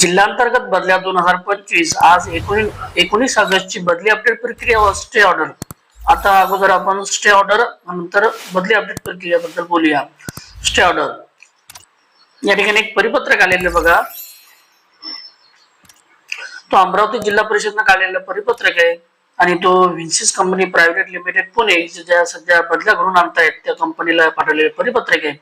जिल्हांतर्गत बदल्या दोन हजार पंचवीस आज एकोणीस एकोणीस ऑगस्टची बदली अपडेट प्रक्रिया व स्टे ऑर्डर आता अगोदर आपण स्टे ऑर्डर नंतर बदली अपडेट प्रक्रियाबद्दल बोलूया. स्टे ऑर्डर या ठिकाणी एक परिपत्रक आलेलं बघा. तो अमरावती जिल्हा परिषदनं काढलेला परिपत्रक आहे आणि तो Vinsys company private limited Pune ज्या सध्या बदल्या घडून आणतायत त्या कंपनीला पाठवलेले परिपत्रक आहे.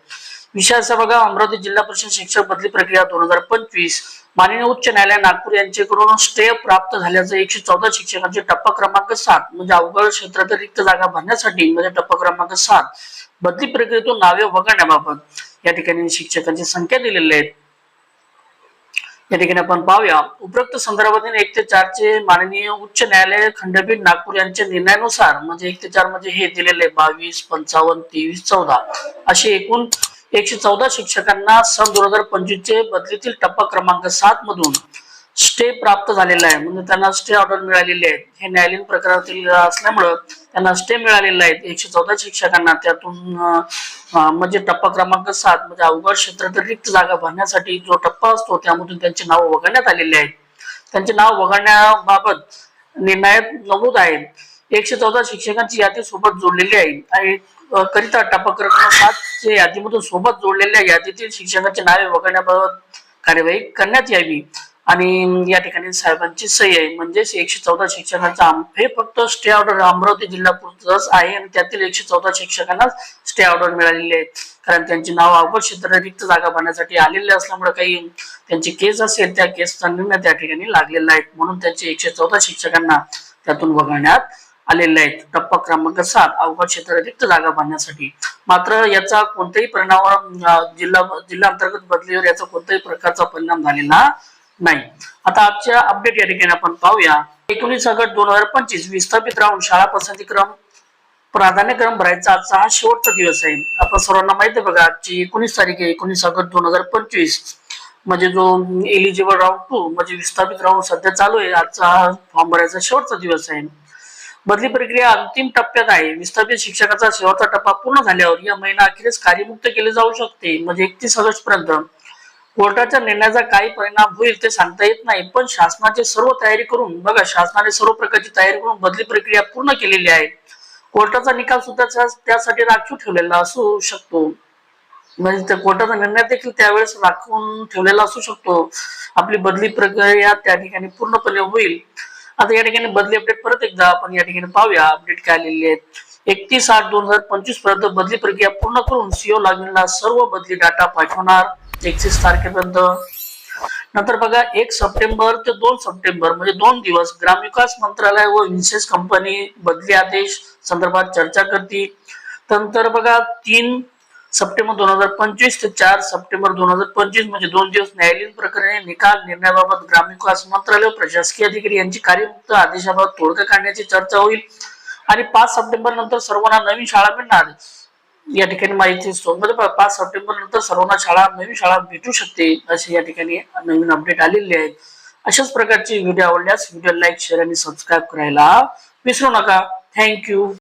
विषय असा बघा अमरावती जिल्हा परिषद शिक्षक बदली प्रक्रिया दोन हजार पंचवीस. माननीय उच्च न्यायालय नागपूर यांच्याकडून स्टे प्राप्त झाल्याचं एकशे चौदा शिक्षकांचे टप्पा क्रमांक सात म्हणजे अवघड क्षेत्रातील रिक्त जागा भरण्यासाठी म्हणजे टप्पा क्रमांक सात. बदली प्रक्रियेतून नावे वगळण्याबाबत या ठिकाणी शिक्षकांची संख्या दिलेली आहे. या ठिकाणी आपण पाहूया उपरोक्त संदर्भातील एक ते चारचे माननीय उच्च न्यायालय खंडपीठ नागपूर यांच्या निर्णयानुसार म्हणजे एक ते चार म्हणजे हे दिलेले बावीस पंचावन्न तेवीस चौदा असे एकूण एकशे चौदा शिक्षकांना सन दोन हजार पंचवीस चे बदलीतील टप्पा क्रमांक सात मधून स्टे प्राप्त झालेला आहे. म्हणजे त्यांना स्टे ऑर्डर मिळालेले आहेत. हे न्यायालयीन प्रकारातील असल्यामुळं त्यांना स्टे मिळालेला आहे एकशे चौदा शिक्षकांना त्यातून म्हणजे टप्पा क्रमांक सात म्हणजे अवघड क्षेत्रातील रिक्त जागा भरण्यासाठी जो टप्पा असतो त्यामधून त्यांची नाव वगळण्यात आलेली आहेत. त्यांचे नाव वगळण्याबाबत निर्णायक नमूद आहे एकशे चौदा शिक्षकांची यादी सोबत जोडलेली आहे. आणि करिता टपक रक्कम सातच्या यादीमधून सोबत जोडलेल्या यादीतील शिक्षकांची नावे वगळण्याबाबत कार्यवाही करण्यात यावी. आणि या ठिकाणी साहेबांची सही आहे. म्हणजेच एकशे चौदा शिक्षकांचा हे फक्त स्टे ऑर्डर अमरावती जिल्हा पुरतच आहे आणि त्यातील एकशे चौदा शिक्षकांना स्टे ऑर्डर मिळालेली आहे कारण त्यांची नाव अवघड क्षेत्र रिक्त जागा भरण्यासाठी आलेले असल्यामुळे काही त्यांची केस असेल त्या केसचा निर्णय त्या ठिकाणी लागलेला आहे. म्हणून त्यांचे एकशे चौदा शिक्षकांना त्यातून वगळण्यात आलेले आहेत टप्पा क्रमांक सात अवघड क्षेत्र रिक्त जागा बांधण्यासाठी मात्र याचा कोणत्याही परिणाम जिल्हा जिल्हा अंतर्गत बदलीवर याचा कोणत्याही प्रकारचा परिणाम झालेला नाही. आता आजच्या अपडेट या ठिकाणी आपण पाहूया. एकोणीस ऑगस्ट दोन हजार पंचवीस विस्थापित राहून शाळा पसंतीक्रम प्राधान्यक्रम भरायचा आजचा हा शेवटचा दिवस आहे. आपण सर्वांना माहिती आहे बघा आजची एकोणीस तारीख आहे एकोणीस ऑगस्ट दोन हजार पंचवीस. म्हणजे जो एलिजिबल राऊंड टू म्हणजे विस्थापित राऊंड सध्या चालू आहे आजचा हा फॉर्म भरायचा शेवटचा दिवस आहे. बदली प्रक्रिया अंतिम टप्प्यात आहे. विस्थापित शिक्षकाचा शेवटचा टप्पा पूर्ण झाल्यावर या महिना अखेरीस कार्यमुक्त केले जाऊ शकते. म्हणजे एकतीस ऑगस्ट पर्यंत कोर्टाच्या निर्णयाचा काही परिणाम होईल ते सांगता येत नाही पण शासनाची सर्व तयारी करून बघा शासनाने सर्व प्रकारची तयारी करून बदली प्रक्रिया पूर्ण केलेली आहे. कोर्टाचा निकाल सुद्धा त्यासाठी राखीव ठेवलेला असू शकतो. म्हणजे त्या कोर्टाचा निर्णय देखील त्यावेळेस राखून ठेवलेला असू शकतो. आपली बदली प्रक्रिया त्या ठिकाणी पूर्णपणे होईल. आता या ठिकाणी बदली अपडेट परत एकदा आपण या ठिकाणी पाहूया. अपडेट काय आलेली आहेत. एकतीस आठ दोन हजार पंचवीसपर्यंत बदली प्रक्रिया पूर्ण करून सीओ लागलेला सर्व बदली डाटा पाठवणार एकतीस तारखेपर्यंत. नंतर बघा एक सप्टेंबर ते दोन सप्टेंबर म्हणजे दोन दिवस ग्रामविकास मंत्रालय व इन्सेस कंपनी बदली आदेश संदर्भात चर्चा करतील. नंतर बघा तीन सप्टेंबर दोन हजार पंचवीस ते चार सप्टेंबर दोन हजार पंचवीस म्हणजे दोन दिवस न्यायालयीन प्रकरणे निकाल निर्णयाबाबत ग्रामविकास मंत्रालय प्रशासकीय अधिकारी यांची कार्यमुक्त आदेशाबाबत तोडगा काढण्याची चर्चा होईल. आणि पाच सप्टेंबर नंतर सर्वांना नवीन शाळा मिळणार. या ठिकाणी माहिती सोनमध्ये पाच सप्टेंबर नंतर सर्वांना शाळा नवीन शाळा भेटू शकते असे या ठिकाणी नवीन अपडेट आलेले आहेत अशाच प्रकारचे व्हिडिओ आवडल्यास व्हिडिओ लाईक शेअर आणि सबस्क्राईब करायला विसरू नका. थँक्यू